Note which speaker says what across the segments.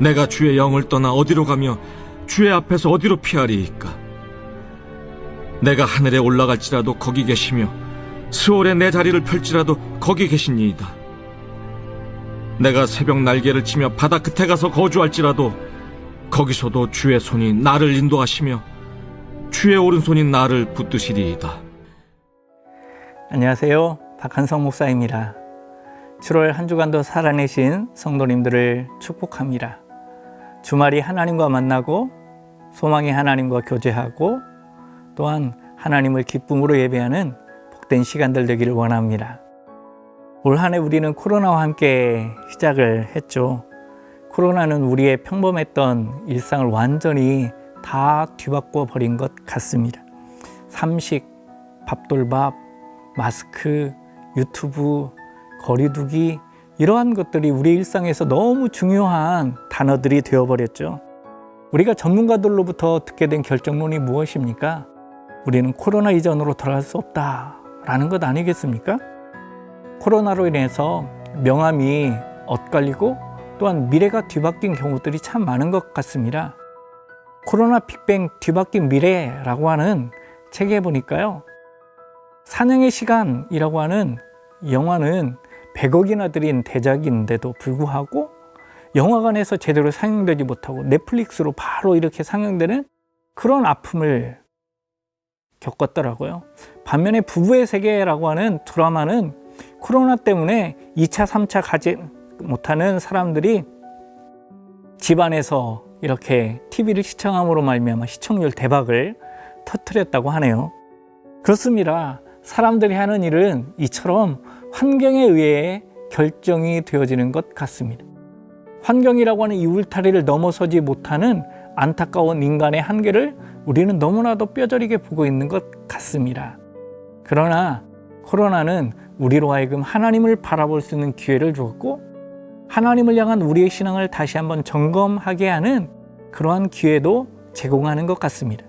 Speaker 1: 내가 주의 영을 떠나 어디로 가며 주의 앞에서 어디로 피하리이까? 내가 하늘에 올라갈지라도 거기 계시며 스월에 내 자리를 펼지라도 거기 계시니이다. 내가 새벽 날개를 치며 바다 끝에 가서 거주할지라도 거기서도 주의 손이 나를 인도하시며 주의 오른손이 나를 붙드시리이다.
Speaker 2: 안녕하세요. 박한성 목사입니다. 7월 한 주간도 살아내신 성도님들을 축복합니다. 주말이 하나님과 만나고 소망의 하나님과 교제하고 또한 하나님을 기쁨으로 예배하는 복된 시간들 되기를 원합니다. 올 한해 우리는 코로나와 함께 시작을 했죠. 코로나는 우리의 평범했던 일상을 완전히 다 뒤바꿔 버린 것 같습니다. 삼식, 밥돌밥, 마스크, 유튜브, 거리두기 이러한 것들이 우리 일상에서 너무 중요한 단어들이 되어버렸죠. 우리가 전문가들로부터 듣게 된 결정론이 무엇입니까? 우리는 코로나 이전으로 돌아갈 수 없다라는 것 아니겠습니까? 코로나로 인해서 명암이 엇갈리고 또한 미래가 뒤바뀐 경우들이 참 많은 것 같습니다. 코로나 빅뱅 뒤바뀐 미래라고 하는 책에 보니까요. 사냥의 시간이라고 하는 영화는 100억이나 들인 대작인데도 불구하고 영화관에서 제대로 상영되지 못하고 넷플릭스로 바로 이렇게 상영되는 그런 아픔을 겪었더라고요. 반면에 부부의 세계라고 하는 드라마는 코로나 때문에 2차, 3차 가지 못하는 사람들이 집안에서 이렇게 TV를 시청함으로 말미암아 시청률 대박을 터뜨렸다고 하네요. 그렇습니다. 사람들이 하는 일은 이처럼 환경에 의해 결정이 되어지는 것 같습니다. 환경이라고 하는 이 울타리를 넘어서지 못하는 안타까운 인간의 한계를 우리는 너무나도 뼈저리게 보고 있는 것 같습니다. 그러나 코로나는 우리로 하여금 하나님을 바라볼 수 있는 기회를 주었고 하나님을 향한 우리의 신앙을 다시 한번 점검하게 하는 그러한 기회도 제공하는 것 같습니다.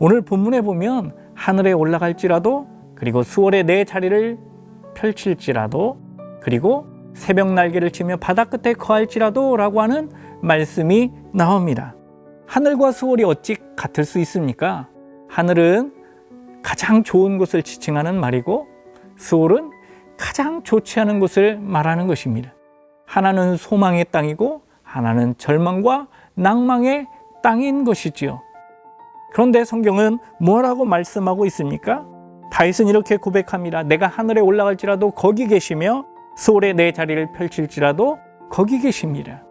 Speaker 2: 오늘 본문에 보면 하늘에 올라갈지라도 그리고 수월에 내 자리를 펼칠지라도 그리고 새벽 날개를 치며 바다 끝에 거할지라도 라고 하는 말씀이 나옵니다. 하늘과 수월이 어찌 같을 수 있습니까? 하늘은 가장 좋은 곳을 지칭하는 말이고 수월은 가장 좋지 않은 곳을 말하는 것입니다. 하나는 소망의 땅이고 하나는 절망과 낭망의 땅인 것이지요. 그런데 성경은 뭐라고 말씀하고 있습니까? 다윗은 이렇게 고백합니다. 내가 하늘에 올라갈지라도 거기 계시며 소울에 내 자리를 펼칠지라도 거기 계십니다.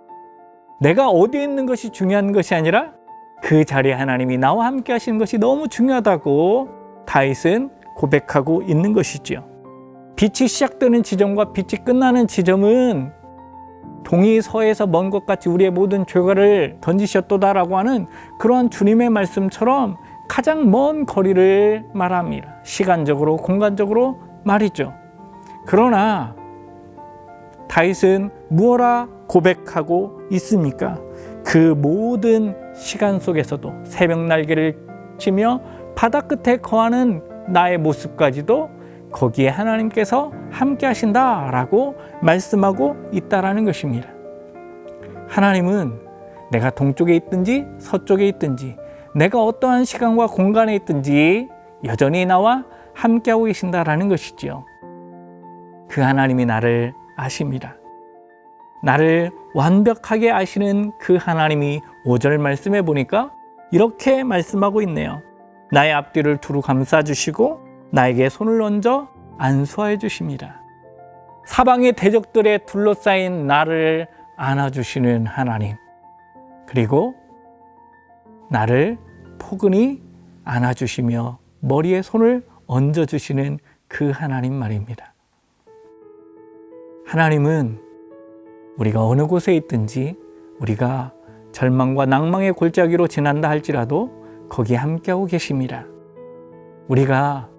Speaker 2: 내가 어디에 있는 것이 중요한 것이 아니라 그 자리에 하나님이 나와 함께 하시는 것이 너무 중요하다고 다윗은 고백하고 있는 것이지요. 빛이 시작되는 지점과 빛이 끝나는 지점은 동이 서에서 먼 것 같이 우리의 모든 죄가를 던지셨도다라고 하는 그러한 주님의 말씀처럼 가장 먼 거리를 말합니다. 시간적으로, 공간적으로 말이죠. 그러나 다윗은 무엇라 고백하고 있습니까? 그 모든 시간 속에서도 새벽 날개를 치며 바다 끝에 거하는 나의 모습까지도 거기에 하나님께서 함께 하신다라고 말씀하고 있다라는 것입니다. 하나님은 내가 동쪽에 있든지 서쪽에 있든지 내가 어떠한 시간과 공간에 있든지 여전히 나와 함께하고 계신다라는 것이지요. 그 하나님이 나를 아십니다. 나를 완벽하게 아시는 그 하나님이 5절 말씀해 보니까 이렇게 말씀하고 있네요. 나의 앞뒤를 두루 감싸 주시고 나에게 손을 얹어 안수하여 주십니다. 사방의 대적들에 둘러싸인 나를 안아주시는 하나님. 그리고 나를 포근히 안아주시며 머리에 손을 얹어주시는 그 하나님 말입니다. 하나님은 우리가 어느 곳에 있든지 우리가 절망과 낭망의 골짜기로 지난다 할지라도 거기에 함께하고 계십니다. 우리가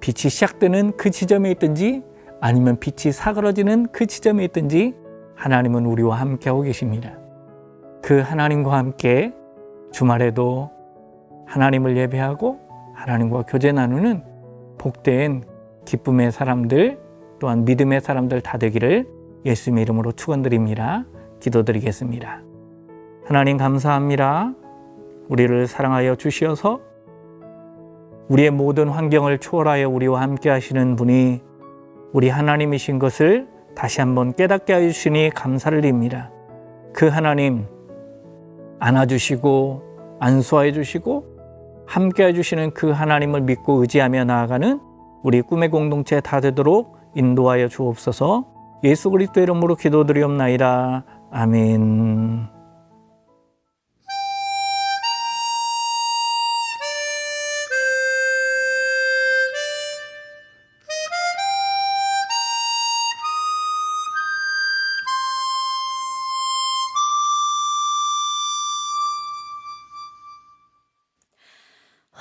Speaker 2: 빛이 시작되는 그 지점에 있든지 아니면 빛이 사그러지는 그 지점에 있든지 하나님은 우리와 함께하고 계십니다. 그 하나님과 함께 주말에도 하나님을 예배하고 하나님과 교제 나누는 복된 기쁨의 사람들 또한 믿음의 사람들 다 되기를 예수님의 이름으로 축원드립니다. 기도드리겠습니다. 하나님 감사합니다. 우리를 사랑하여 주시어서 우리의 모든 환경을 초월하여 우리와 함께 하시는 분이 우리 하나님이신 것을 다시 한번 깨닫게 하여 주시니 감사를 드립니다. 그 하나님 안아주시고 안수하여 주시고 함께 해주시는 그 하나님을 믿고 의지하며 나아가는 우리 꿈의 공동체 다 되도록 인도하여 주옵소서 예수 그리스도 이름으로 기도드리옵나이다. 아멘.